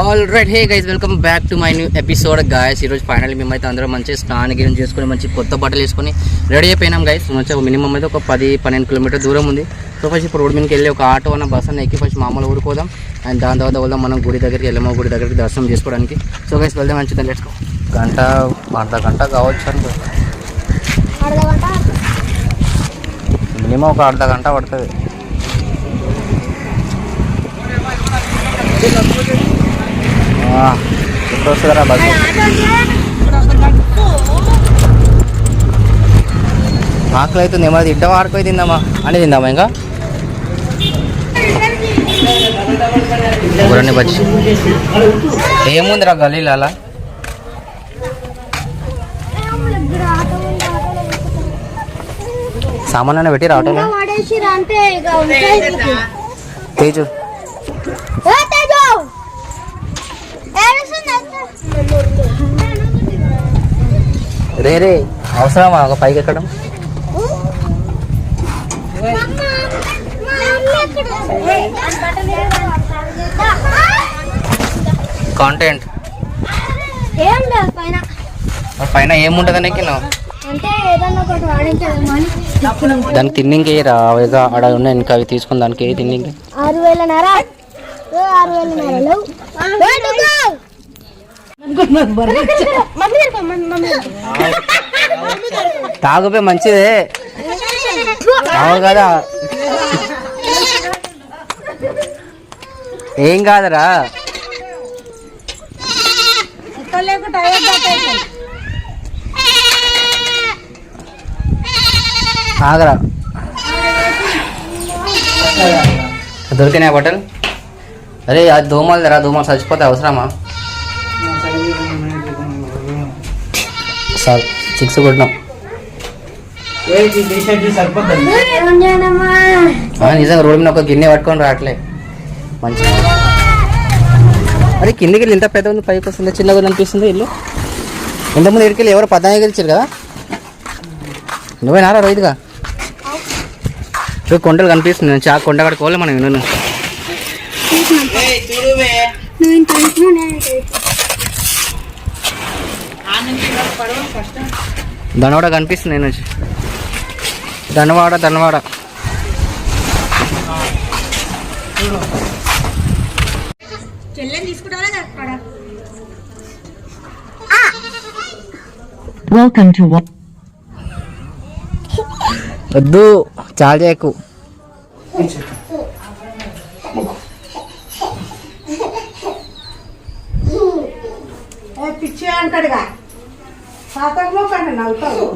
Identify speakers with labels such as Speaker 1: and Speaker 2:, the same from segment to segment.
Speaker 1: All right hey guys welcome back to my new episode guys ఈరోజు final మేమైతే అందరం మంచి స్నానం గిరం చేసుకుని మంచి కొత్త బట్టలు వేసుకొని రెడీ అయిపోయినాం గైస్ మంచిగా మినిమం అయితే ఒక పది పన్నెండు కిలోమీటర్ దూరం ఉంది. సో ఫస్ట్ ఇప్పుడు రోడ్ మీదకి వెళ్ళి ఒక ఆటో అన్న బస్ అన్న ఎక్కి ఫస్ట్ మామూలు ఊరుకోదాం. అండ్ దాని తర్వాత వెళ్దాం మనం గుడి దగ్గరికి వెళ్ళాము గుడి దగ్గరికి దర్శనం చేసుకోవడానికి. సో గైస్ వెళ్దాం మంచిది లెట్స్ గంట అర్ధ గంట కావచ్చు అనుకో. మినిమం ఒక అర్ధ గంట పడుతుంది. ఎప్పుడు వస్తుందరా బస్ ఆకలి అవుతుంది ఏమో తింటామా ఆడుకోయి తిందామా? అని తిందామా ఇంకా? గురని బజ్జి. ఏముందిరా గలీలు అలా సామాన్ పెట్టి రావటం. తేజు
Speaker 2: ఏ తేజు! ఏడుస్తుంది అంతే.
Speaker 1: రే రే అవసరమా? ఒక పైకి ఎక్కడం? కాంటెంట్
Speaker 2: పైన
Speaker 1: పైన ఏముంటుంది నీకు
Speaker 2: అంటే ఏదన్నా ఒకటి వాడించదేమో అని
Speaker 1: దానికి తిన్నింకే రా ఇక ఆడ ఉన్నాయి ఇంకా అవి తీసుకుని దానికి ఏ తిన్నింకి
Speaker 2: ఆరు వేల నర. ఏ ఆరు వేల
Speaker 1: తాగుపే మంచిదే. అవును కదా. ఏం కాదురా. ఆగరా దొరికినాయి బట్టలు. అరే అది దోమలు రా దోమలు చచ్చిపోతే అవసరమా? సార్ సిక్స్ కొట్టినాం? ఆ, నిజంగా రోడ్డు మీద ఒక గిన్నె పట్టుకొని రావట్లే. మంచి అరే కిందికి వెళ్ళి ఇంత పెద్ద ఉంది పైకి వస్తుంది చిన్నగా ఉంది అనిపిస్తుంది ఇల్లు. ఇంతకుముందు ఇక్కడికి ఎవరు పద్నాలుగు గెలిచారు కదా? నువ్వేనారా రోహిత్గా? ఇప్పుడు కొండలు కనిపిస్తుంది నేను చా కొండ కాడికి పోలే మనం నేను.
Speaker 2: నువ్వు ఇంత ఇచ్చినా నేను ఇంత ఇచ్చినా.
Speaker 1: ధనవాడ కనిపిస్తుంది నేను. వచ్చి ధనవాడ. ధనవాడ
Speaker 3: Welcome to what?
Speaker 1: వద్దు చాలా చేయకు.
Speaker 4: ఏ పిచ్చి అంటాడుగా. శాతంలో కంటే నవ్వుతావు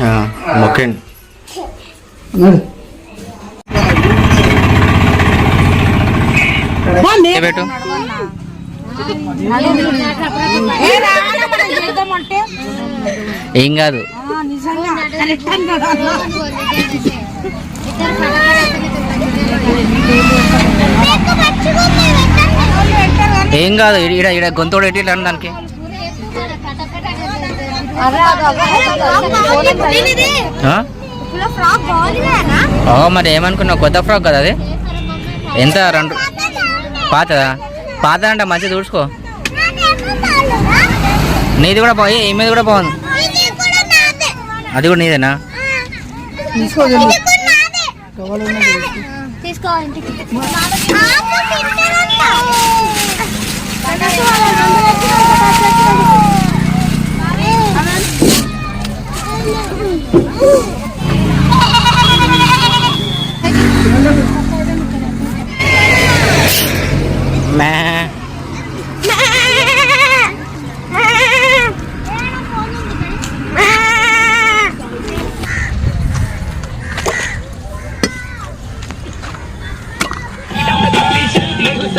Speaker 1: ఆ, మొక్కండి ఏ పెట్టు? ఏం కాదు. ఏం కాదు ఈడ ఈడ గొంతోడు ఎట్టి దానికి? మరి ఏమనుకున్నావు? కొత్త ఫ్రాక్ కదా అది? ఎంత? రెండు పాతదా? పాత అంట మంచిగా చూసుకో నీది కూడా బాగుంది ఈ మీద కూడా బాగుంది. అది కూడా నీదేనా?
Speaker 2: ఇది
Speaker 1: మ్యా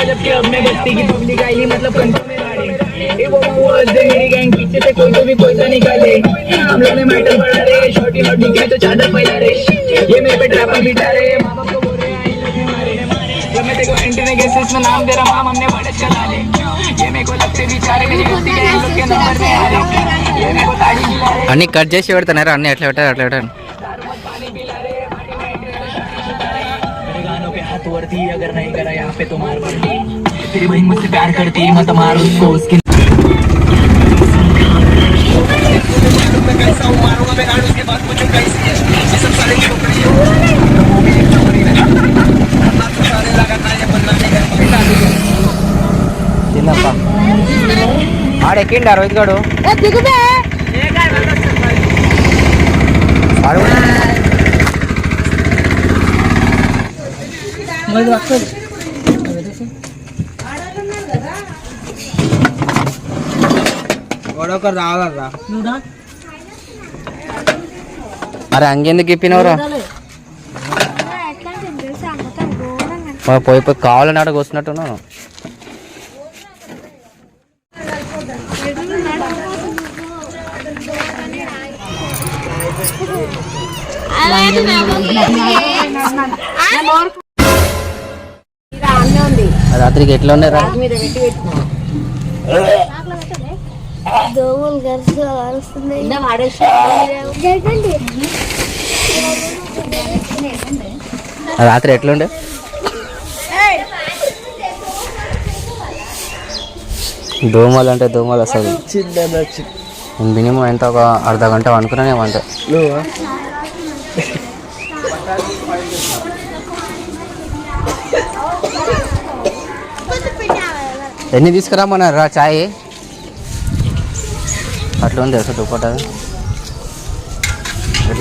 Speaker 5: जब के अब मैं। बस्ती की पब्लिक आईली मतलब कंट्रोल में ये वो गैंग पीछे से कोई तो भी कोई निकाले हम लोग ने मैटर बढ़ा रे छोटी और दिखे तो चादर फैला रे ये मेरे पे ट्रैपर बिठा रे माँ मारे जब मैं तेरे को एंट्री केसेस में नाम दे रहा माम हमने बड़े चला ले ये मेरे को लगते बेचारे मेरी गलती के इन लोग के नंबर में आ रहे ये मेरे को ताड़ी खिला रे
Speaker 1: అన్ని కట్ చేసి పెడతానారా అన్ని ఎట్లా పెట్టారు అట్లా పెట్టారు
Speaker 5: मेरे गानों पे हाथ वर्ड करती अगर नहीं करा यहाँ पे तो मार पड़ती तेरी बहन मुझसे प्यार करती मत मार उसको उसकी कैसा हूँ मारूंगा मैं गाड़ उसके बाद मुझे कैसी है ये सब सारे
Speaker 1: ఆడు ఎక్కిండా రోహిత్ గాడు.
Speaker 2: ఏ దిగుబే.
Speaker 1: ఆడు కూడా అరే అంగెందుకు ఇప్పినవరా? పోయి పోయి కావాలని ఆడ రాత్రికి ఎట్లా ఉన్నారా
Speaker 2: దోమలు గరిసి అరుస్తున్నాయి
Speaker 1: రాత్రి ఎట్లుండే దోమలు అంటే దోమలు అసలు మినిమం ఎంత ఒక అర్ధ గంట అనుకున్నానేమంట ఎన్ని తీసుకురామన్నారు రా చాయ్? అట్లా ఉంది అసలు దుప్పట?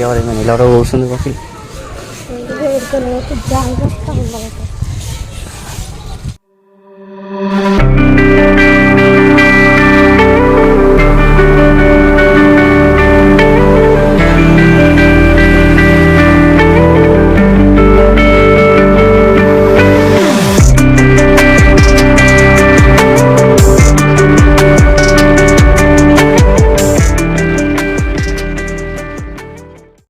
Speaker 1: ఎవరైనా నిలవడ కూర్చుంది
Speaker 2: జాగ్రత్త